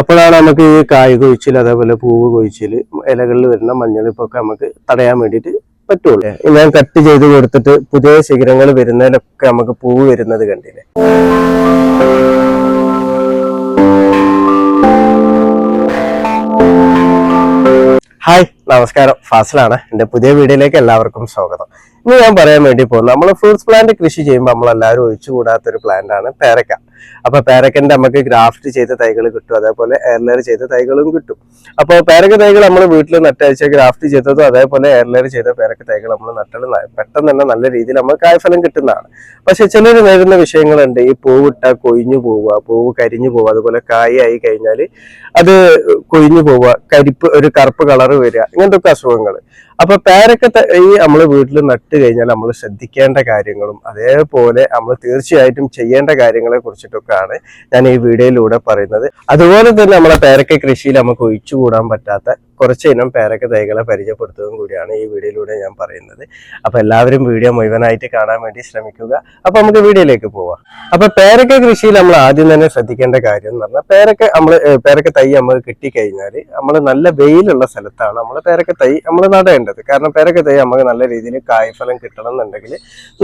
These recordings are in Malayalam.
അപ്പോഴാണ് നമുക്ക് ഈ കായ് കൊഴിച്ചിൽ അതേപോലെ പൂവ് കൊഴിച്ചിൽ ഇലകളിൽ വരുന്ന മഞ്ഞളിപ്പൊക്കെ നമുക്ക് തടയാൻ വേണ്ടിയിട്ട് പറ്റുള്ളൂ. ഞാൻ കട്ട് ചെയ്ത് കൊടുത്തിട്ട് പുതിയ ശിഖരങ്ങൾ വരുന്നതിലൊക്കെ നമുക്ക് പൂവ് വരുന്നത് കണ്ടില്ലേ? ഹായ് നമസ്കാരം. ഫാസിലാണ്. എന്റെ പുതിയ വീഡിയോയിലേക്ക് എല്ലാവർക്കും സ്വാഗതം. ഇന്ന് ഞാൻ പറയാൻ വേണ്ടി പോകും നമ്മൾ ഫ്രൂട്ട്സ് പ്ലാന്റ് കൃഷി ചെയ്യുമ്പോൾ നമ്മൾ എല്ലാവരും ഒഴിച്ചുകൂടാത്ത ഒരു പ്ലാന്റ് ആണ് പേരക്ക. അപ്പൊ പേരക്കന്റെ നമുക്ക് ഗ്രാഫ്റ്റ് ചെയ്ത തൈകൾ കിട്ടും അതേപോലെ എയർലെയർ ചെയ്ത തൈകളും കിട്ടും. അപ്പോൾ പേരക്ക തൈകൾ നമ്മൾ വീട്ടിൽ നട്ടയച്ച ഗ്രാഫ്റ്റ് ചെയ്തതും അതേപോലെ എയർലെയർ ചെയ്ത പേരക്ക തൈകൾ നമ്മൾ നട്ടത് ന- പെട്ടെന്ന് തന്നെ നല്ല രീതിയിൽ നമ്മൾ കായ്ഫലം കിട്ടുന്നതാണ്. പക്ഷെ ചിലർ നേരിടുന്ന വിഷയങ്ങളുണ്ട് ഈ പൂവിട്ട കൊഴിഞ്ഞു പോവുക പൂവ് കരിഞ്ഞു പോവുക അതുപോലെ കായായി കഴിഞ്ഞാൽ അത് കൊഴിഞ്ഞു പോവുക കരിപ്പ് ഒരു കറുപ്പ് കളർ വരിക ഇങ്ങനത്തെ അസുഖങ്ങൾ അപ്പൊ പേരക്ക ഈ നമ്മൾ വീട്ടിൽ നട്ട് കഴിഞ്ഞാൽ നമ്മൾ ശ്രദ്ധിക്കേണ്ട കാര്യങ്ങളും അതേപോലെ നമ്മൾ തീർച്ചയായിട്ടും ചെയ്യേണ്ട കാര്യങ്ങളെ കുറിച്ചിട്ടൊക്കെയാണ് ഞാൻ ഈ വീഡിയോയിലൂടെ പറയുന്നത്. അതുപോലെ തന്നെ നമ്മളെ പേരക്ക കൃഷിയിൽ നമുക്ക് ഒഴിച്ചുകൂടാൻ പറ്റാത്ത കുറച്ച് ഇനം പേരക്ക തൈകളെ പരിചയപ്പെടുത്തുകയും കൂടിയാണ് ഈ വീഡിയോയിലൂടെ ഞാൻ പറയുന്നത്. അപ്പൊ എല്ലാവരും വീഡിയോ മുഴുവനായിട്ട് കാണാൻ വേണ്ടി ശ്രമിക്കുക. അപ്പൊ നമുക്ക് വീഡിയോയിലേക്ക് പോവാം. അപ്പൊ പേരക്ക കൃഷിയിൽ നമ്മൾ ആദ്യം തന്നെ ശ്രദ്ധിക്കേണ്ട കാര്യം എന്ന് പറഞ്ഞാൽ പേരക്ക നമ്മൾ പേരക്ക തൈ നമ്മൾ കിട്ടിക്കഴിഞ്ഞാൽ നമ്മൾ നല്ല വെയിലുള്ള സ്ഥലത്താണ് നമ്മൾ പേരക്ക തൈ നമ്മൾ നടേണ്ടത്. കാരണം പേരക്ക തൈ നമുക്ക് നല്ല രീതിയിൽ കായ്ഫലം കിട്ടണം എന്നുണ്ടെങ്കിൽ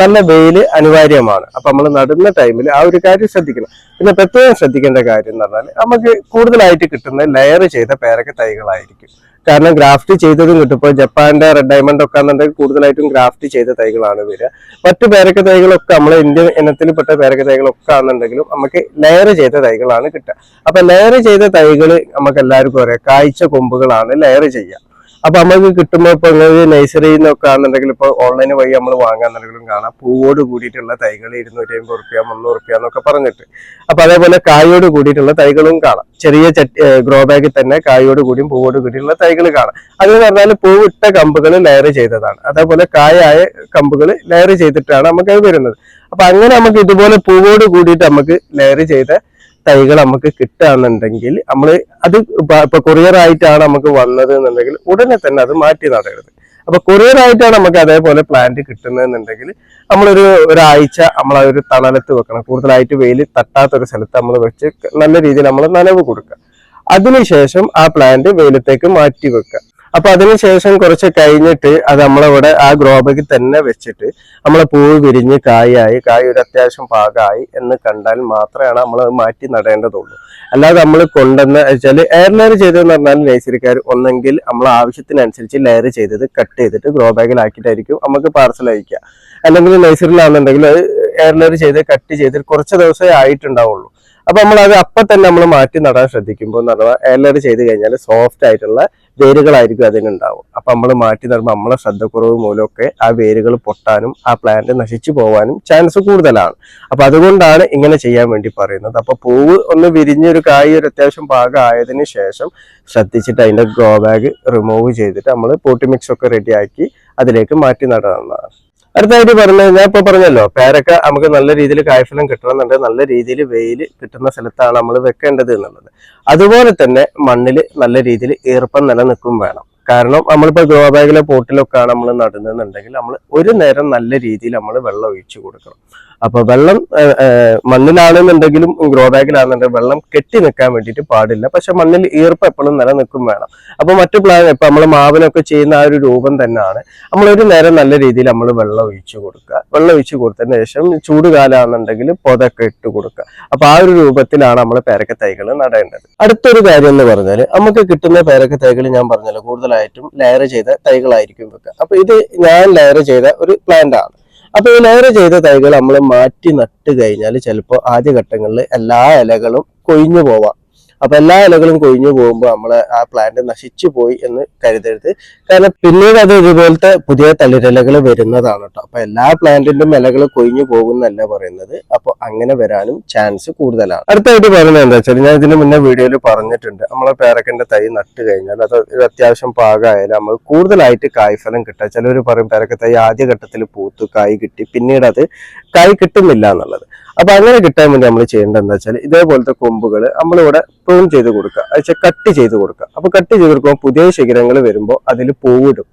നല്ല വെയിൽ അനിവാര്യമാണ്. അപ്പൊ നമ്മൾ നടുന്ന ടൈമിൽ ആ ഒരു കാര്യം ശ്രദ്ധിക്കണം. പിന്നെ പ്രത്യേകം ശ്രദ്ധിക്കേണ്ട കാര്യം എന്ന് പറഞ്ഞാൽ നമുക്ക് കൂടുതലായിട്ട് കിട്ടുന്ന ലെയർ ചെയ്ത പേരക്ക തൈകളായിരിക്കും. കാരണം ഗ്രാഫ്റ്റ് ചെയ്തതും കിട്ടും. ഇപ്പോൾ ജപ്പാന്റെ റെഡ് ഡയമണ്ട് ഒക്കെ എന്നുണ്ടെങ്കിൽ കൂടുതലായിട്ടും ഗ്രാഫ്റ്റ് ചെയ്ത തൈകളാണ് വരിക മറ്റു പേരക്ക തൈകളൊക്കെ നമ്മൾ ഇന്ത്യൻ ഇനത്തിൽപ്പെട്ട പേരക്ക തൈകളൊക്കെ ആണെന്നുണ്ടെങ്കിലും നമുക്ക് ലെയർ ചെയ്ത തൈകളാണ് കിട്ടുക. അപ്പൊ ലെയർ ചെയ്ത തൈകൾ നമുക്ക് എല്ലാവർക്കും അറിയാം. കാഴ്ച കൊമ്പുകളാണ് ലെയർ ചെയ്യുക. അപ്പൊ നമുക്ക് കിട്ടുമ്പോൾ ഇപ്പൊ നഴ്സറിയിൽ നിന്നൊക്കെ ആണെന്നുണ്ടെങ്കിൽ ഇപ്പൊ ഓൺലൈൻ വഴി നമ്മൾ വാങ്ങാന്നുണ്ടെങ്കിലും കാണാം. പൂവോട് കൂടിയിട്ടുള്ള തൈകൾ ഇരുന്നൂറ്റി അമ്പത് റുപ്യ മുന്നൂറ് റുപ്യ എന്നൊക്കെ പറഞ്ഞിട്ട്. അപ്പൊ അതേപോലെ കായോട് കൂടിയിട്ടുള്ള തൈകളും കാണാം. ചെറിയ ചട്ടി ഗ്രോ ബാഗിൽ തന്നെ കായോട് കൂടിയും പൂവോട് കൂടിയുള്ള തൈകൾ കാണാം. അതെന്ന് പറഞ്ഞാൽ പൂവിട്ട കമ്പുകൾ ലെയർ ചെയ്തതാണ്. അതേപോലെ കായായ കമ്പുകൾ ലെയർ ചെയ്തിട്ടാണ് നമുക്ക് അത് വരുന്നത്. അപ്പൊ അങ്ങനെ നമുക്ക് ഇതുപോലെ പൂവോട് കൂടിയിട്ട് നമുക്ക് ലെയർ ചെയ്ത തൈകൾ നമുക്ക് കിട്ടുകയാണെന്നുണ്ടെങ്കിൽ നമ്മൾ അത് ഇപ്പൊ- കൊറിയർ ആയിട്ടാണ് നമുക്ക് വന്നത് എന്നുണ്ടെങ്കിൽ ഉടനെ തന്നെ അത് മാറ്റി നടരുത്. അപ്പൊ കൊറിയർ ആയിട്ടാണ് നമുക്ക് അതേപോലെ പ്ലാന്റ് കിട്ടുന്നതെന്നുണ്ടെങ്കിൽ നമ്മളൊരു ഒരാഴ്ച നമ്മൾ ആ ഒരു തണലത്ത് വെക്കണം. കൂടുതലായിട്ട് വെയിൽ തട്ടാത്ത ഒരു സ്ഥലത്ത് നമ്മൾ വെച്ച് നല്ല രീതിയിൽ നമ്മൾ നനവ് കൊടുക്കുക. അതിനുശേഷം ആ പ്ലാന്റ് വെയിലത്തേക്ക് മാറ്റി വെക്കുക. അപ്പൊ അതിനുശേഷം കുറച്ച് കഴിഞ്ഞിട്ട് അത് നമ്മളിവിടെ ആ ഗ്രോബക്ക് തന്നെ വെച്ചിട്ട് നമ്മളെ പൂവ് വിരിഞ്ഞ് കായായി കായ ഒരു അത്യാവശ്യം പാകമായി എന്ന് കണ്ടാൽ മാത്രമാണ് നമ്മൾ മാറ്റി നടേണ്ടതുള്ളൂ. അല്ലാതെ നമ്മൾ കൊണ്ടുവന്ന വെച്ചാൽ എയർ ലെയർ ചെയ്തതെന്ന് പറഞ്ഞാൽ നഴ്സറിക്കാർ ഒന്നെങ്കിൽ നമ്മൾ ആവശ്യത്തിനനുസരിച്ച് ലെയർ ചെയ്തത് കട്ട് ചെയ്തിട്ട് ഗ്രോ ബാഗിലാക്കിയിട്ടായിരിക്കും നമുക്ക് പാർസൽ അയക്കുക. അല്ലെങ്കിൽ നഴ്സറിയിലാണെന്നുണ്ടെങ്കിൽ അത് എയർ ലെയർ ചെയ്ത് കട്ട് ചെയ്തിട്ട് കുറച്ച് ദിവസമേ ആയിട്ടുണ്ടാവുള്ളൂ. അപ്പൊ നമ്മൾ അത് അപ്പൊ തന്നെ നമ്മൾ മാറ്റി നടാൻ ശ്രദ്ധിക്കുമ്പോൾ എന്ന് എയർ ചെയ്ത് കഴിഞ്ഞാൽ സോഫ്റ്റ് ആയിട്ടുള്ള വേരുകളായിരിക്കും അതിനുണ്ടാവും അപ്പൊ നമ്മൾ മാറ്റി നടുമ്പോൾ നമ്മളെ ശ്രദ്ധക്കുറവ് മൂലമൊക്കെ ആ വേരുകൾ പൊട്ടാനും ആ പ്ലാന്റ് നശിച്ചു പോകാനും ചാൻസ് കൂടുതലാണ്. അപ്പൊ അതുകൊണ്ടാണ് ഇങ്ങനെ ചെയ്യാൻ വേണ്ടി പറയുന്നത്. അപ്പൊ പൂവ് ഒന്ന് വിരിഞ്ഞൊരു കായ് ഒരു അത്യാവശ്യം പാകം ആയതിനു ശേഷം ശ്രദ്ധിച്ചിട്ട് അതിന്റെ ഗ്രോ ബാഗ് റിമൂവ് ചെയ്തിട്ട് നമ്മൾ പോട്ടി മിക്സ് ഒക്കെ റെഡിയാക്കി അതിലേക്ക് മാറ്റി നടാവുന്നതാണ്. അടുത്തായിട്ട് പറഞ്ഞു ഞാൻ ഇപ്പൊ പറഞ്ഞല്ലോ പേരക്ക നമുക്ക് നല്ല രീതിയിൽ കായ്ഫലം കിട്ടണമെന്നുണ്ടെങ്കിൽ നല്ല രീതിയിൽ വെയിൽ കിട്ടുന്ന സ്ഥലത്താണ് നമ്മൾ വെക്കേണ്ടത് എന്നുള്ളത്. അതുപോലെ തന്നെ മണ്ണിൽ നല്ല രീതിയിൽ ഈർപ്പം നിലനിൽക്കും വേണം. കാരണം നമ്മളിപ്പോ ഗ്രോ ബാഗിലെ പോട്ടിലൊക്കെ ആണ് നമ്മൾ നടുന്നതെന്നുണ്ടെങ്കിൽ നമ്മൾ ഒരു നേരം നല്ല രീതിയിൽ നമ്മൾ വെള്ളം ഒഴിച്ചു കൊടുക്കണം. അപ്പൊ വെള്ളം മണ്ണിലാണെന്നുണ്ടെങ്കിലും ഗ്രോ ബാഗിലാണെന്നുണ്ടെങ്കിൽ വെള്ളം കെട്ടി നിൽക്കാൻ വേണ്ടിയിട്ട് പാടില്ല. പക്ഷെ മണ്ണിൽ ഈർപ്പം എപ്പോഴും നിലനിൽക്കും വേണം. അപ്പൊ മറ്റു പ്ലാൻ ഇപ്പൊ നമ്മൾ മാവിനൊക്കെ ചെയ്യുന്ന ആ ഒരു രൂപം തന്നെയാണ്. നമ്മൾ ഒരു നേരം നല്ല രീതിയിൽ നമ്മൾ വെള്ളം ഒഴിച്ചു കൊടുക്കുക. വെള്ളം ഒഴിച്ചു കൊടുത്തതിന് ശേഷം ചൂട് കാലമാണെന്നുണ്ടെങ്കിൽ പൊതൊക്കെ ഇട്ട് കൊടുക്കുക. അപ്പൊ ആ ഒരു രൂപത്തിലാണ് നമ്മൾ പേരക്ക തൈകൾ നടേണ്ടത്. അടുത്തൊരു കാര്യം എന്ന് പറഞ്ഞാൽ നമുക്ക് കിട്ടുന്ന പേരക്ക തൈകൾ ഞാൻ പറഞ്ഞല്ലോ കൂടുതലായിട്ടും ലെയർ ചെയ്ത തൈകളായിരിക്കും വെക്കുക. അപ്പൊ ഇത് ഞാൻ ലെയർ ചെയ്ത ഒരു പ്ലാന്റ് ആണ്. അപ്പൊ ഈ ലെയർ ചെയ്ത തൈകൾ നമ്മൾ മാറ്റി നട്ട് കഴിഞ്ഞാൽ ചിലപ്പോൾ ആദ്യഘട്ടങ്ങളിൽ എല്ലാ ഇലകളും കൊഴിഞ്ഞു പോവാം. അപ്പൊ എല്ലാ ഇലകളും കൊഴിഞ്ഞു പോകുമ്പോൾ നമ്മൾ ആ പ്ലാന്റ് നശിച്ചു പോയി എന്ന് കരുതരുത്. കാരണം പിന്നീട് അത് ഇതുപോലത്തെ പുതിയ തളിരലകൾ വരുന്നതാണ് കേട്ടോ അപ്പൊ എല്ലാ പ്ലാന്റിന്റെയും ഇലകൾ കൊഴിഞ്ഞു പോകുന്നല്ല പറയുന്നത്. അപ്പൊ അങ്ങനെ വരാനും ചാൻസ് കൂടുതലാണ്. അടുത്തായിട്ട് പറയുന്നത് എന്താ വെച്ചാൽ ഞാൻ ഇതിന് മുന്നേ വീഡിയോയിൽ പറഞ്ഞിട്ടുണ്ട്. നമ്മളെ പേരക്കന്റെ തൈ നട്ട് കഴിഞ്ഞാൽ അത് അത്യാവശ്യം പാകമായാലും നമ്മൾ കൂടുതലായിട്ട് കായ്ഫലം കിട്ടുക ചിലവർ പറയും പേരക്ക തൈ ആദ്യഘട്ടത്തിൽ പൂത്തു കായ് കിട്ടി. പിന്നീട് അത് കായ് കിട്ടുന്നില്ല എന്നുള്ളത്. അപ്പൊ അങ്ങനെ കിട്ടാൻ വേണ്ടി നമ്മൾ ചെയ്യേണ്ടത് എന്താ വെച്ചാൽ ഇതേപോലത്തെ കൊമ്പുകൾ നമ്മളിവിടെ പ്രൂൺ ചെയ്ത് കൊടുക്കുക. വെച്ചാൽ കട്ട് ചെയ്ത് കൊടുക്കുക. അപ്പൊ കട്ട് ചെയ്ത് കൊടുക്കുമ്പോൾ പുതിയ ശിഖരങ്ങൾ വരുമ്പോൾ അതിൽ പൂവിടും.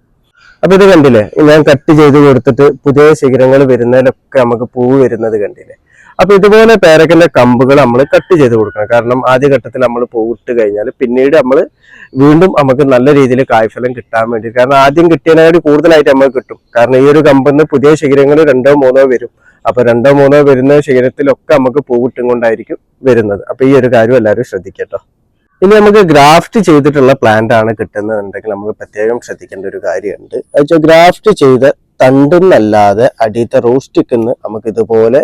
അപ്പൊ ഇത് കണ്ടില്ലേ? ഞാൻ കട്ട് ചെയ്ത് കൊടുത്തിട്ട് പുതിയ ശിഖരങ്ങൾ വരുന്നതിലൊക്കെ നമുക്ക് പൂവ് വരുന്നത് കണ്ടില്ലേ? അപ്പൊ ഇതുപോലെ പേരക്കന്റെ കമ്പുകൾ നമ്മൾ കട്ട് ചെയ്ത് കൊടുക്കണം. കാരണം ആദ്യ ഘട്ടത്തിൽ നമ്മൾ പൂവിട്ട് കഴിഞ്ഞാൽ പിന്നീട് നമ്മൾ വീണ്ടും നമുക്ക് നല്ല രീതിയിൽ കായ്ഫലം കിട്ടാൻ വേണ്ടി കാരണം ആദ്യം കിട്ടിയതിനേക്കാൾ കൂടുതലായിട്ട് നമുക്ക് കിട്ടും. കാരണം ഈ ഒരു കമ്പിന്ന് പുതിയ ശിഖരങ്ങൾ രണ്ടോ മൂന്നോ വരും. അപ്പൊ രണ്ടോ മൂന്നോ വരുന്ന ശരീരത്തിലൊക്കെ നമുക്ക് പൂവിട്ടും കൊണ്ടായിരിക്കും വരുന്നത്. അപ്പൊ ഈ ഒരു കാര്യം എല്ലാവരും ശ്രദ്ധിക്കട്ടോ. ഇനി നമുക്ക് ഗ്രാഫ്റ്റ് ചെയ്തിട്ടുള്ള പ്ലാന്റ് ആണ് കിട്ടുന്നതെന്നുണ്ടെങ്കിൽ നമുക്ക് പ്രത്യേകം ശ്രദ്ധിക്കേണ്ട ഒരു കാര്യമുണ്ട്. വെച്ചാൽ ഗ്രാഫ്റ്റ് ചെയ്ത തണ്ടെന്നല്ലാതെ അടിയത്തെ റോസ്റ്റിക്ക് നമുക്ക് ഇതുപോലെ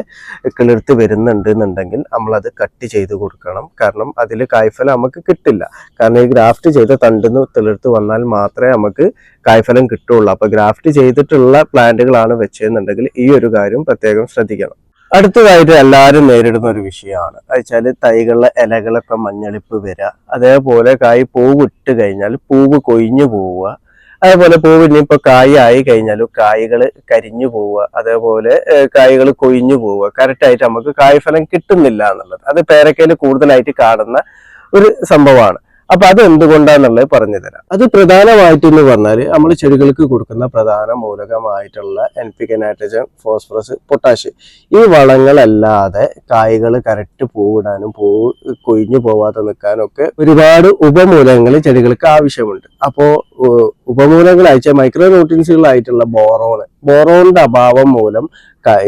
കിളിർത്ത് വരുന്നുണ്ട് എന്നുണ്ടെങ്കിൽ നമ്മളത് കട്ട് ചെയ്ത് കൊടുക്കണം. കാരണം അതിൽ കായ്ഫലം നമുക്ക് കിട്ടില്ല. കാരണം ഈ ഗ്രാഫ്റ്റ് ചെയ്ത തണ്ടെന്ന് തിളിർത്ത് വന്നാൽ മാത്രമേ നമുക്ക് കായ്ഫലം കിട്ടുള്ളൂ. അപ്പൊ ഗ്രാഫ്റ്റ് ചെയ്തിട്ടുള്ള പ്ലാന്റുകളാണ് വെച്ചതെന്നുണ്ടെങ്കിൽ ഈ ഒരു കാര്യം പ്രത്യേകം ശ്രദ്ധിക്കണം. അടുത്തതായിട്ട് എല്ലാവരും നേരിടുന്ന ഒരു വിഷയമാണ്. വെച്ചാൽ തൈകളിലെ ഇലകളൊക്കെ മഞ്ഞളിപ്പ് വരിക അതേപോലെ കായ് പൂവ് ഇട്ട് കഴിഞ്ഞാൽ പൂവ് കൊഴിഞ്ഞു പോവുക. അതേപോലെ പൂവിന് ഇപ്പൊ കായ് ആയി കഴിഞ്ഞാലും കായകൾ കരിഞ്ഞു പോവുക അതേപോലെ കായകൾ കൊഴിഞ്ഞു പോവുക കറക്റ്റായിട്ട് നമുക്ക് കായ്ഫലം കിട്ടുന്നില്ല എന്നുള്ളത്. അത് പേരക്കയിൽ കൂടുതലായിട്ട് കാണുന്ന ഒരു സംഭവമാണ്. അപ്പൊ അത് എന്തുകൊണ്ടാന്നുള്ളത് പറഞ്ഞു തരാം അത് പ്രധാനമായിട്ട് എന്ന് പറഞ്ഞാൽ നമ്മൾ ചെടികൾക്ക് കൊടുക്കുന്ന പ്രധാന മൂലകമായിട്ടുള്ള N P K nitrogen phosphorus potash ഈ വളങ്ങളല്ലാതെ കായകൾ കറക്റ്റ് പൂവിടാനും പൂ കൊഴിഞ്ഞു പോവാതെ നിൽക്കാനും ഒക്കെ ഒരുപാട് ഉപമൂലകങ്ങൾ ചെടികൾക്ക് ആവശ്യമുണ്ട്. അപ്പോ ഉ- ഉപമൂലങ്ങൾ അയച്ച മൈക്രോ ന്യൂട്രിയൻസുകളായിട്ടുള്ള ബോറോൺ ബോറോണിന്റെ അഭാവം മൂലം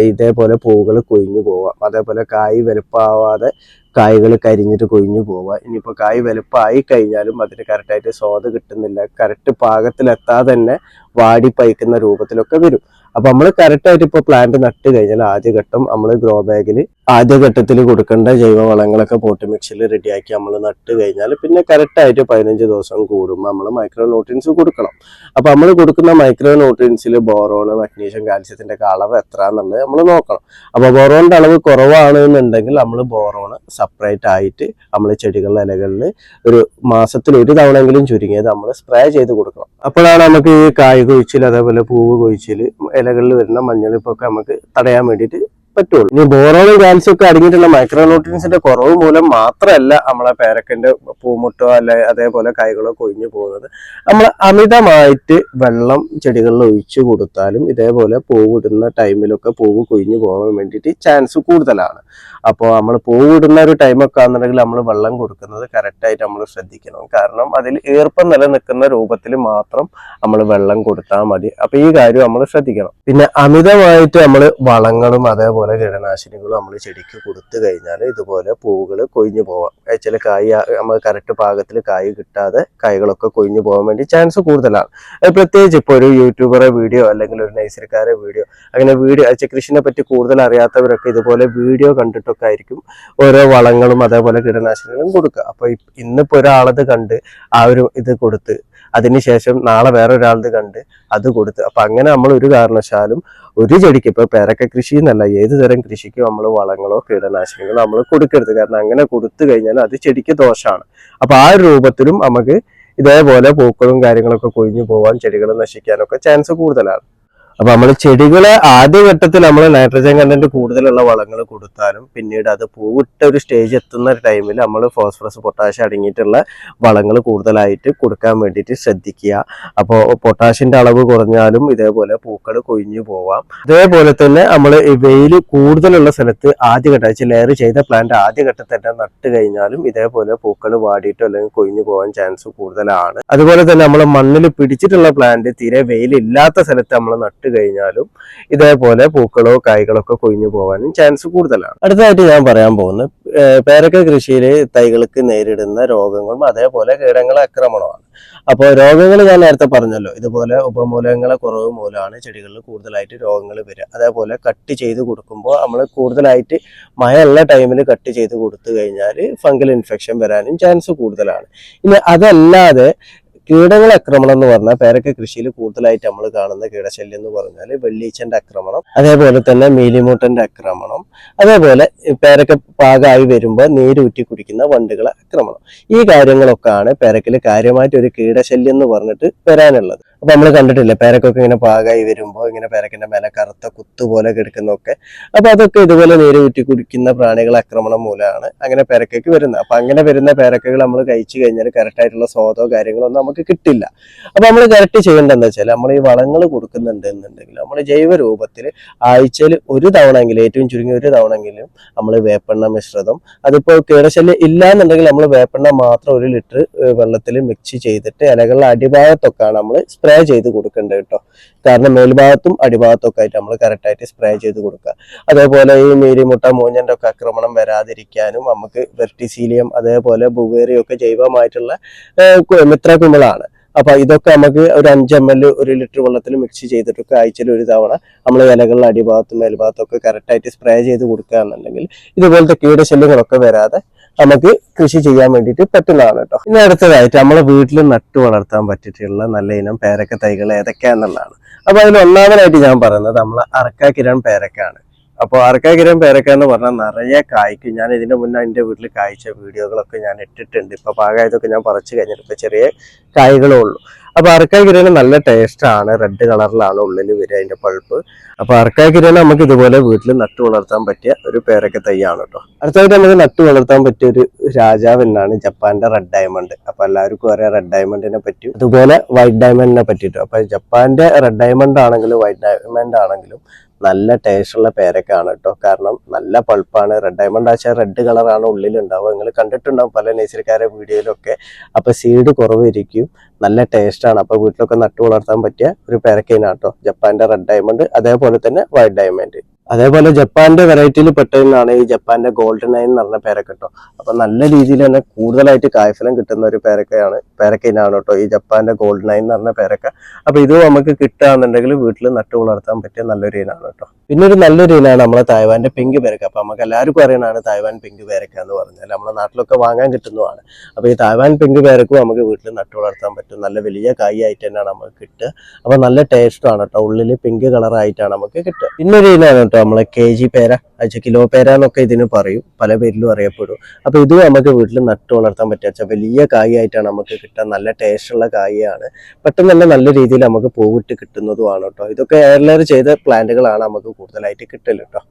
ഇതേപോലെ പൂവുകൾ കൊഴിഞ്ഞു പോവാം. അതേപോലെ കായ് വലുപ്പമാവാതെ കായ്കൾ കരിഞ്ഞിട്ട് കൊഴിഞ്ഞു പോവുക. ഇനിയിപ്പോൾ കായ് വലുപ്പമായി കഴിഞ്ഞാലും അതിന് കറക്റ്റായിട്ട് സ്വാദ് കിട്ടുന്നില്ല. കറക്റ്റ് പാകത്തിലെത്താതെ തന്നെ വാടി പൈക്കുന്ന രൂപത്തിലൊക്കെ വരും. അപ്പോൾ നമ്മൾ കറക്റ്റായിട്ട് ഇപ്പോൾ പ്ലാന്റ് നട്ട് കഴിഞ്ഞാൽ ആദ്യഘട്ടം നമ്മൾ ഗ്രോ ബാഗിൽ ആദ്യഘട്ടത്തിൽ കൊടുക്കേണ്ട ജൈവവളങ്ങളൊക്കെ പോട്ട് മിക്സിൽ റെഡിയാക്കി നമ്മൾ നട്ട് കഴിഞ്ഞാൽ പിന്നെ കറക്റ്റായിട്ട് പതിനഞ്ച് ദിവസം കൂടുമ്പോൾ നമ്മൾ മൈക്രോ ന്യൂട്രിയൻസ് കൊടുക്കണം. അപ്പോൾ നമ്മൾ കൊടുക്കുന്ന മൈക്രോ ന്യൂട്രിയൻസിൽ ബോറോൺ മഗ്നീഷ്യം കാൽസ്യത്തിന്റെ ഒക്കെ അളവ് എത്ര എന്നുള്ളത് നമ്മൾ നോക്കണം അപ്പോൾ ബോറോണിന്റെ അളവ് കുറവാണ് എന്നുണ്ടെങ്കിൽ നമ്മൾ ബോറോൺ സെപ്പറേറ്റ് ആയിട്ട് നമ്മൾ ചെടികളുടെ ഇലകളിൽ ഒരു മാസത്തിൽ ഒരു തവണയെങ്കിലും ചുരുങ്ങിയത് നമ്മൾ സ്പ്രേ ചെയ്ത് കൊടുക്കണം. അപ്പോഴാണ് നമുക്ക് ഈ കായ് കൊഴിച്ചിൽ അതേപോലെ പൂവ് കൊഴിച്ചിൽ ഇലകളിൽ വരുന്ന മഞ്ഞളിപ്പൊക്കെ നമുക്ക് തടയാൻ വേണ്ടിയിട്ട് പറ്റുള്ളൂ. ഇനി ബോറോണും കാൽസ്യം ഒക്കെ അടങ്ങിയിട്ടുള്ള മൈക്രോ ന്യൂട്രിയൻസിന്റെ കുറവ് മൂലം മാത്രമല്ല നമ്മളെ പേരക്കന്റെ പൂമുട്ടോ അല്ലെ അതേപോലെ കൈകളോ കൊഴിഞ്ഞു പോകുന്നത്. നമ്മൾ അമിതമായിട്ട് വെള്ളം ചെടികളിൽ ഒഴിച്ചു കൊടുത്താലും ഇതേപോലെ പൂവിടുന്ന ടൈമിലൊക്കെ പൂവ് കൊഴിഞ്ഞു പോകാൻ വേണ്ടിയിട്ട് ചാൻസ് കൂടുതലാണ്. അപ്പോൾ നമ്മൾ പൂവിടുന്ന ഒരു ടൈമൊക്കെ ആണെന്നുണ്ടെങ്കിൽ നമ്മൾ വെള്ളം കൊടുക്കുന്നത് കറക്റ്റായിട്ട് നമ്മൾ ശ്രദ്ധിക്കണം. കാരണം അതിൽ ഈർപ്പം നിലനിൽക്കുന്ന രൂപത്തിൽ മാത്രം നമ്മൾ വെള്ളം കൊടുത്താൽ മതി. അപ്പൊ ഈ കാര്യം നമ്മൾ ശ്രദ്ധിക്കണം. പിന്നെ അമിതമായിട്ട് നമ്മൾ വളങ്ങളും അതേപോലെ കീടനാശിനികളും നമ്മൾ ചെടിക്ക് കൊടുത്തു കഴിഞ്ഞാൽ ഇതുപോലെ പൂവുകൾ കൊഴിഞ്ഞു പോവാം. ചില കായ് നമ്മൾ കറക്റ്റ് പാകത്തിൽ കായ് കിട്ടാതെ കായ്കളൊക്കെ കൊഴിഞ്ഞു പോകാൻ വേണ്ടി ചാൻസ് കൂടുതലാണ്. പ്രത്യേകിച്ച് ഇപ്പോൾ ഒരു യൂട്യൂബറെ വീഡിയോ അല്ലെങ്കിൽ ഒരു നൈസർക്കാരെ വീഡിയോ അങ്ങനെ വീഡിയോ കൃഷിനെ പറ്റി കൂടുതൽ അറിയാത്തവരൊക്കെ ഇതുപോലെ വീഡിയോ കണ്ടിട്ടൊക്കെ ആയിരിക്കും ഓരോ വളങ്ങളും അതേപോലെ കീടനാശിനികളും കൊടുക്കുക. അപ്പൊ ഇന്നിപ്പോൾ ഇന്നിപ്പോ ഒരാളത് കണ്ട് ആ ഒരു ഇത് കൊടുത്ത് അതിനുശേഷം നാളെ വേറെ ഒരാളത് കണ്ട് അത് കൊടുത്ത്. അപ്പൊ അങ്ങനെ നമ്മൾ ഒരു കാരണവശാലും ഒരു ചെടിക്ക് ഇപ്പൊ പേരക്ക കൃഷി എന്നല്ല ഏത് തരം കൃഷിക്കും നമ്മൾ വളങ്ങളോ കീടനാശിനികളോ നമ്മൾ കൊടുക്കരുത്. കാരണം അങ്ങനെ കൊടുത്തു കഴിഞ്ഞാൽ അത് ചെടിക്ക് ദോഷമാണ് അപ്പൊ ആ രൂപത്തിലും നമുക്ക് ഇതേപോലെ പൂക്കളും കാര്യങ്ങളൊക്കെ കൊഴിഞ്ഞു പോവാൻ ചെടികൾ നശിക്കാനൊക്കെ ചാൻസ് കൂടുതലാണ്. അപ്പൊ നമ്മൾ ചെടികളെ ആദ്യഘട്ടത്തിൽ നമ്മൾ നൈട്രജൻ കണ്ടന്റ് കൂടുതലുള്ള വളങ്ങൾ കൊടുത്താലും പിന്നീട് അത് പൂവിട്ട ഒരു സ്റ്റേജ് എത്തുന്ന ടൈമിൽ നമ്മൾ ഫോസ്ഫറസ് പൊട്ടാഷ്യം അടങ്ങിയിട്ടുള്ള വളങ്ങൾ കൂടുതലായിട്ട് കൊടുക്കാൻ വേണ്ടിയിട്ട് ശ്രദ്ധിക്കുക. അപ്പോൾ പൊട്ടാഷ്യന്റെ അളവ് കുറഞ്ഞാലും ഇതേപോലെ പൂക്കൾ കൊഴിഞ്ഞു പോവാം. അതേപോലെ തന്നെ നമ്മൾ വെയിൽ കൂടുതലുള്ള സ്ഥലത്ത് ആദ്യഘട്ടം ലെയർ ചെയ്ത പ്ലാന്റ് ആദ്യഘട്ടത്തിൽ തന്നെ നട്ട് കഴിഞ്ഞാലും ഇതേപോലെ പൂക്കൾ വാടിയിട്ടോ അല്ലെങ്കിൽ കൊഴിഞ്ഞു പോകാൻ ചാൻസ് കൂടുതലാണ്. അതുപോലെ തന്നെ നമ്മൾ മണ്ണിൽ പിടിച്ചിട്ടുള്ള പ്ലാന്റ് തീരെ വെയിലില്ലാത്ത സ്ഥലത്ത് നമ്മൾ നട്ട് കഴിഞ്ഞാലും ഇതേപോലെ പൂക്കളോ കായ്കളോ ഒക്കെ കൊഴിഞ്ഞു പോകാനും ചാൻസ് കൂടുതലാണ്. അടുത്തതായിട്ട് ഞാൻ പറയാൻ പോകുന്നത് പേരക്ക കൃഷിയിൽ തൈകൾക്ക് നേരിടുന്ന രോഗങ്ങളും അതേപോലെ കീടങ്ങളെ ആക്രമണമാണ് അപ്പോൾ രോഗങ്ങൾ ഞാൻ നേരത്തെ പറഞ്ഞല്ലോ ഇതുപോലെ ഉപമൂലങ്ങളെ കുറവ് മൂലമാണ് ചെടികളിൽ കൂടുതലായിട്ട് രോഗങ്ങൾ വരിക. അതേപോലെ കട്ട് ചെയ്ത് കൊടുക്കുമ്പോൾ നമ്മൾ കൂടുതലായിട്ട് മഴയുള്ള ടൈമിൽ കട്ട് ചെയ്ത് കൊടുത്തു കഴിഞ്ഞാൽ ഫംഗൽ ഇൻഫെക്ഷൻ വരാനും ചാൻസ് കൂടുതലാണ്. ഇനി അതല്ലാതെ കീടങ്ങളെ ആക്രമണം എന്ന് പറഞ്ഞാൽ പേരക്ക കൃഷിയിൽ കൂടുതലായിട്ട് നമ്മൾ കാണുന്ന കീടശല്യം എന്ന് പറഞ്ഞാൽ വെള്ളീച്ചന്റെ ആക്രമണം അതേപോലെ തന്നെ മീലിമൂട്ടന്റെ ആക്രമണം അതേപോലെ പേരക്ക പാകമായി വരുമ്പോൾ നീരൂറ്റി കുടിക്കുന്ന വണ്ടുകളെ ആക്രമണം. ഈ കാര്യങ്ങളൊക്കെയാണ് പേരക്കിൽ കാര്യമായിട്ട് ഒരു കീടശല്യം എന്ന് പറഞ്ഞിട്ട് വരാനുള്ളത്. അപ്പൊ നമ്മൾ കണ്ടിട്ടില്ലേ പേരക്കൊക്കെ ഇങ്ങനെ പാകായി വരുമ്പോൾ ഇങ്ങനെ പേരക്കിന്റെ മേലെ കറുത്ത കുത്തു പോലെ കിടക്കുന്നൊക്കെ അപ്പൊ അതൊക്കെ ഇതുപോലെ നീര് ഊറ്റി കുടിക്കുന്ന പ്രാണികൾ ആക്രമണം മൂലമാണ് അങ്ങനെ പേരക്കയ്ക്ക് വരുന്നത്. അപ്പൊ അങ്ങനെ വരുന്ന പേരക്കകൾ നമ്മൾ കഴിച്ചു കഴിഞ്ഞാൽ കറക്റ്റ് ആയിട്ടുള്ള സ്വാദോ കാര്യങ്ങളോ ഒന്നും നമുക്ക് കിട്ടില്ല. അപ്പൊ നമ്മൾ കറക്റ്റ് ചെയ്യേണ്ടത് എന്താ വെച്ചാൽ നമ്മൾ ഈ വളങ്ങൾ കൊടുക്കുന്നുണ്ട് എന്നുണ്ടെങ്കിൽ നമ്മൾ ജൈവ രൂപത്തിൽ ആഴ്ചയിൽ ഒരു തവണയെങ്കിലും ഏറ്റവും ചുരുങ്ങിയ ഒരു തവണയെങ്കിലും നമ്മൾ വേപ്പെണ്ണ മിശ്രിതം അതിപ്പോൾ കീടശല്യം ഇല്ല എന്നുണ്ടെങ്കിൽ നമ്മൾ വേപ്പെണ്ണ മാത്രം ഒരു ലിറ്റർ വെള്ളത്തിൽ മിക്സ് ചെയ്തിട്ട് ഇലകളുടെ അടിഭാഗത്തൊക്കെയാണ് നമ്മൾ സ്പ്രേ ചെയ്ത് കൊടുക്കേണ്ടത് കേട്ടോ കാരണം മേൽഭാഗത്തും അടിഭാഗത്തും ഒക്കെ ആയിട്ട് നമ്മൾ കറക്റ്റായിട്ട് സ്പ്രേ ചെയ്ത് കൊടുക്കുക. അതേപോലെ ഈ മീരിമുട്ട മൂഞ്ഞന്റെ ഒക്കെ ആക്രമണം വരാതിരിക്കാനും നമുക്ക് വെർട്ടിസീലിയം അതേപോലെ ബുവേറിയൊക്കെ ജൈവമായിട്ടുള്ള മിത്രകുമിളാണ്. അപ്പൊ ഇതൊക്കെ നമുക്ക് ഒരു അഞ്ച് എം എൽ ഒരു ലിറ്റർ വെള്ളത്തിൽ മിക്സ് ചെയ്തിട്ടൊക്കെ ആഴ്ചയിൽ ഒരു തവണ നമ്മൾ ഇലകളുടെ അടിഭാഗത്തും മേൽഭാഗത്തും ഒക്കെ കറക്റ്റായിട്ട് സ്പ്രേ ചെയ്ത് കൊടുക്കുക എന്നുണ്ടെങ്കിൽ ഇതുപോലത്തെ കീടശല്യങ്ങളൊക്കെ വരാതെ നമുക്ക് കൃഷി ചെയ്യാൻ വേണ്ടിയിട്ട് പറ്റുന്നതാണ് കേട്ടോ. ഇനി അടുത്തതായിട്ട് നമ്മളെ വീട്ടിൽ നട്ടു വളർത്താൻ പറ്റിയിട്ടുള്ള നല്ല ഇനം പേരക്ക തൈകൾ ഏതൊക്കെയാന്നുള്ളതാണ്. അപ്പൊ അതിൽ ഒന്നാമതായിട്ട് ഞാൻ പറയുന്നത് നമ്മളെ അറക്കാക്കിരാൻ പേരക്കാണ്. അപ്പോൾ കിരൺ പേരക്ക എന്ന് പറഞ്ഞാൽ നിറയെ കായ്ക്കും ഞാൻ ഇതിന്റെ മുന്നേ എന്റെ വീട്ടിൽ കായ്ച്ച വീഡിയോകളൊക്കെ ഞാൻ ഇട്ടിട്ടുണ്ട്. ഇപ്പൊ പാകമായതൊക്കെ ഞാൻ പറിച്ചു കഴിഞ്ഞിട്ട് ഇപ്പൊ ചെറിയ കായ്കളേ ഉള്ളൂ. അപ്പൊ അറക്കായ അറക്കാക്കിരാന് നല്ല ടേസ്റ്റ് ആണ്. റെഡ് കളറിലാണ് ഉള്ളിൽ വരിക അതിന്റെ പൾപ്പ് അപ്പൊ അറക്കായ അറക്കാക്കിരാന് നമുക്ക് ഇതുപോലെ വീട്ടിൽ നട്ടു വളർത്താൻ പറ്റിയ ഒരു പേരൊക്കെ തൈയാണ് കേട്ടോ അടുത്തായിട്ട് നമുക്ക് നട്ടു വളർത്താൻ പറ്റിയ ഒരു രാജാവ് എന്നാണ് ജപ്പാന്റെ റെഡ് ഡയമണ്ട് അപ്പൊ എല്ലാവർക്കും അറിയാം റെഡ് ഡയമണ്ടിനെ പറ്റി. അതുപോലെ വൈറ്റ് ഡയമണ്ടിനെ പറ്റിയിട്ടു. അപ്പൊ ജപ്പാന്റെ റെഡ് ഡയമണ്ട് ആണെങ്കിലും വൈറ്റ് ഡയമണ്ട് ആണെങ്കിലും നല്ല ടേസ്റ്റ് ഉള്ള പേരക്കാണ് കേട്ടോ കാരണം നല്ല പൾപ്പാണ്. റെഡ് ഡയമണ്ട് ആശാ റെഡ് കളറാണ് ഉള്ളിലുണ്ടാവുക. നിങ്ങൾ കണ്ടിട്ടുണ്ടാവും പല നേച്ചർക്കാരെ വീഡിയോയിലൊക്കെ. അപ്പൊ സീഡ് കുറവായിരിക്കും. നല്ല ടേസ്റ്റ് ആണ്. അപ്പൊ വീട്ടിലൊക്കെ നട്ടു വളർത്താൻ പറ്റിയ ഒരു പേരക്കൈനാണ് ജപ്പാന്റെ റെഡ് ഡയമണ്ട് അതേപോലെ തന്നെ വൈറ്റ് ഡയമണ്ട് അതേപോലെ ജപ്പാന്റെ വെറൈറ്റിയിൽ പെട്ടതെന്നാണ് ഈ ജപ്പാന്റെ ഗോൾഡൻ ഐൻ എന്ന് പറഞ്ഞ പേരക്ക കേട്ടോ അപ്പൊ നല്ല രീതിയിൽ തന്നെ കൂടുതലായിട്ട് കായ്ഫലം കിട്ടുന്ന ഒരു പേരക്കയാണ് പേരക്കയിനാണ് കേട്ടോ ഈ ജപ്പാന്റെ ഗോൾഡൻ ഐൻ എന്ന് പറഞ്ഞ പേരക്ക. അപ്പൊ ഇത് നമുക്ക് കിട്ടുകയാണെന്നുണ്ടെങ്കിൽ വീട്ടിൽ നട്ടു വളർത്താൻ പറ്റിയ നല്ലൊരു ഇനാണ് കേട്ടോ പിന്നെ ഒരു നല്ലൊരു ഇനാണ് നമ്മളെ തായ്വാന്റെ പിങ്ക് പേരക്ക. അപ്പൊ നമുക്ക് എല്ലാവർക്കും അറിയണതാണ് തായ്വാൻ പിങ്ക് പേരക്ക എന്ന് പറഞ്ഞാൽ നമ്മുടെ നാട്ടിലൊക്കെ വാങ്ങാൻ കിട്ടുന്നതാണ്. അപ്പൊ ഈ തായ്വാൻ പിങ്ക് പേരക്കും നമുക്ക് വീട്ടിൽ നട്ടു വളർത്താൻ പറ്റും. നല്ല വലിയ കായായിട്ട് തന്നെയാണ് നമുക്ക് കിട്ടുക. അപ്പൊ നല്ല ടേസ്റ്റുമാണ് കേട്ടോ ഉള്ളിൽ പിങ്ക് കളറായിട്ടാണ് നമുക്ക് കിട്ടുക. പിന്നെ ഒരു ഇനാണ് കേട്ടോ നമ്മളെ കെ ജി പേര. അയച്ച കിലോ പേര എന്നൊക്കെ ഇതിന് പറയും. പല പേരിലും അറിയപ്പെടും. അപ്പൊ ഇത് നമുക്ക് വീട്ടിൽ നട്ടു വളർത്താൻ പറ്റുക. വലിയ കായായിട്ടാണ് നമുക്ക് കിട്ടുക. നല്ല ടേസ്റ്റുള്ള കായയാണ്. പെട്ടെന്ന് തന്നെ നല്ല രീതിയിൽ നമുക്ക് പൂവിട്ട് കിട്ടുന്നതുമാണ് കേട്ടോ ഇതൊക്കെ ഏറെ ചെയ്ത പ്ലാന്റുകളാണ് നമുക്ക് കൂടുതലായിട്ട് കിട്ടൽ കേട്ടോ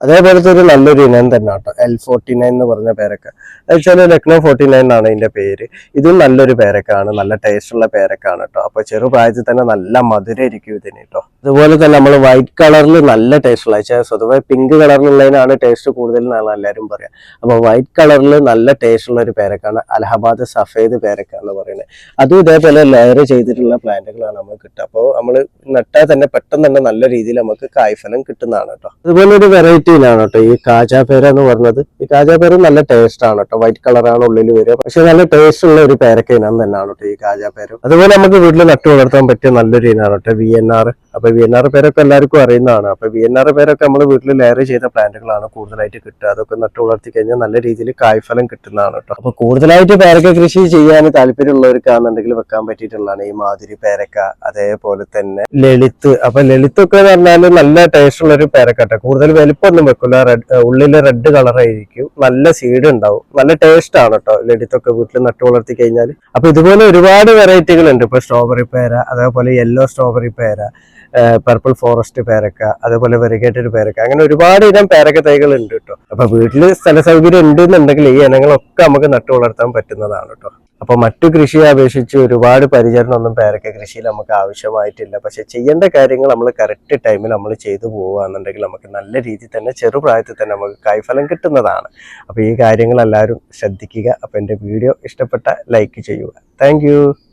അതേപോലത്തെ ഒരു നല്ലൊരു ഇനം തന്നെ കേട്ടോ എൽ ഫോർട്ടി നയൻ എന്ന് പറഞ്ഞ പേരക്ക. വെച്ചാൽ ലക്നോ ഫോർട്ടി നയൻ ആണ് ഇതിന്റെ പേര്. ഇതും നല്ലൊരു പേരക്കാണ് നല്ല ടേസ്റ്റ് ഉള്ള പേരക്കാണ് കേട്ടോ അപ്പൊ ചെറുപ്രായത്തിൽ തന്നെ നല്ല മധുരം ഇരിക്കും ഇതിന് കേട്ടോ അതുപോലെ തന്നെ നമ്മൾ വൈറ്റ് കളറിൽ നല്ല ടേസ്റ്റ് ഉള്ള വെച്ചാൽ സ്വതവേ പിങ്ക് കളറിലുള്ളതിനാണ് ടേസ്റ്റ് കൂടുതൽ എന്നാണ് എല്ലാവരും പറയാം. അപ്പൊ വൈറ്റ് കളറിൽ നല്ല ടേസ്റ്റ് ഉള്ള ഒരു പേരക്കാണ് അലഹബാദ് സഫേദ് പേരക്ക എന്ന് പറയുന്നത്. അതും ഇതേപോലെ ലെയർ ചെയ്തിട്ടുള്ള പ്ലാന്റുകളാണ് നമുക്ക് കിട്ടുക. അപ്പോൾ നമ്മൾ നട്ടാൽ തന്നെ പെട്ടെന്ന് തന്നെ നല്ല രീതിയിൽ നമുക്ക് കായ്ഫലം കിട്ടുന്നതാണ് കേട്ടോ അതുപോലെ ഒരു വെറൈറ്റിയിലാണ് കേട്ടോ. ഈ കാജാപേര എന്ന് പറഞ്ഞത്. ഈ കാജാപേര നല്ല ടേസ്റ്റ് ആണ് കേട്ടോ. വൈറ്റ് കളറാണ് ഉള്ളിൽ വരിക. പക്ഷെ നല്ല ടേസ്റ്റ് ഉള്ള ഒരു പേരക്ക ഇനം തന്നെയാണ് കേട്ടോ ഈ കാജാപേര അതുപോലെ നമുക്ക് വീട്ടിൽ നട്ടു വളർത്താൻ പറ്റിയ നല്ലൊരു ഇനാണ് കേട്ടോ വി എൻ ആർ അപ്പൊ വി എൻ ആർ പേരൊക്കെ എല്ലാവർക്കും അറിയുന്നതാണ്. അപ്പൊ വി എൻ ആർ പേരൊക്കെ നമ്മൾ വീട്ടിൽ ലെയർ ചെയ്ത പ്ലാന്റുകളാണ് കൂടുതലായിട്ട് കിട്ടുക. അതൊക്കെ നട്ടു വളർത്തി കഴിഞ്ഞാൽ നല്ല രീതിയിൽ കായ്ഫലം കിട്ടുന്നതാണ് കേട്ടോ. അപ്പൊ കൂടുതലായിട്ട് പേരക്ക കൃഷി ചെയ്യാൻ താല്പര്യമുള്ളവർക്കാണെന്നുണ്ടെങ്കിൽ വെക്കാൻ പറ്റിയിട്ടുള്ളതാണ് ഈ മാതിരി പേരക്ക. അതേപോലെ തന്നെ ലളിത്ത്. അപ്പൊ ലളിത്തൊക്കെ എന്ന് പറഞ്ഞാൽ നല്ല ടേസ്റ്റ് ഉള്ള ഒരു പേരക്കട്ടെ കൂടുതൽ വലിപ്പമൊന്നും വെക്കില്ല റെഡ് ഉള്ളിൽ റെഡ് കളറായിരിക്കും നല്ല സീഡ് ഉണ്ടാവും. നല്ല ടേസ്റ്റ് ആണ് കേട്ടോ ലെഡിത്തൊക്കെ വീട്ടിൽ നട്ടു വളർത്തി കഴിഞ്ഞാൽ അപ്പൊ ഇതുപോലെ ഒരുപാട് വെറൈറ്റികൾ ഉണ്ട് ഇപ്പൊ സ്ട്രോബെറി പേര അതേപോലെ യെല്ലോ സ്ട്രോബെറി പേര പർപ്പിൾ ഫോറസ്റ്റ് പേരക്ക അതേപോലെ വെറിഗേറ്റഡ് പേരക്ക. അങ്ങനെ ഒരുപാട് ഇനം പേരക്ക തൈകൾ ഉണ്ട് കേട്ടോ അപ്പൊ വീട്ടിൽ സ്ഥല സൗകര്യം ഉണ്ട് എന്നുണ്ടെങ്കിൽ ഈ ഇനങ്ങളൊക്കെ നമുക്ക് നട്ടു വളർത്താൻ പറ്റുന്നതാണ് കേട്ടോ അപ്പൊ മറ്റു കൃഷിയെ അപേക്ഷിച്ച് ഒരുപാട് പരിചരണം ഒന്നും പേരക്ക കൃഷിയിൽ നമുക്ക് ആവശ്യമായിട്ടില്ല. പക്ഷെ ചെയ്യേണ്ട കാര്യങ്ങൾ നമ്മൾ കറക്റ്റ് ടൈമിൽ നമ്മൾ ചെയ്തു പോവുകയാണെന്നുണ്ടെങ്കിൽ നമുക്ക് നല്ല രീതിയിൽ തന്നെ ചെറുപ്രായത്തിൽ തന്നെ നമുക്ക് കൈഫലം കിട്ടുന്നതാണ്. അപ്പൊ ഈ കാര്യങ്ങൾ എല്ലാവരും ശ്രദ്ധിക്കുക. അപ്പൊ എന്റെ വീഡിയോ ഇഷ്ടപ്പെട്ട ലൈക്ക് ചെയ്യുക. താങ്ക്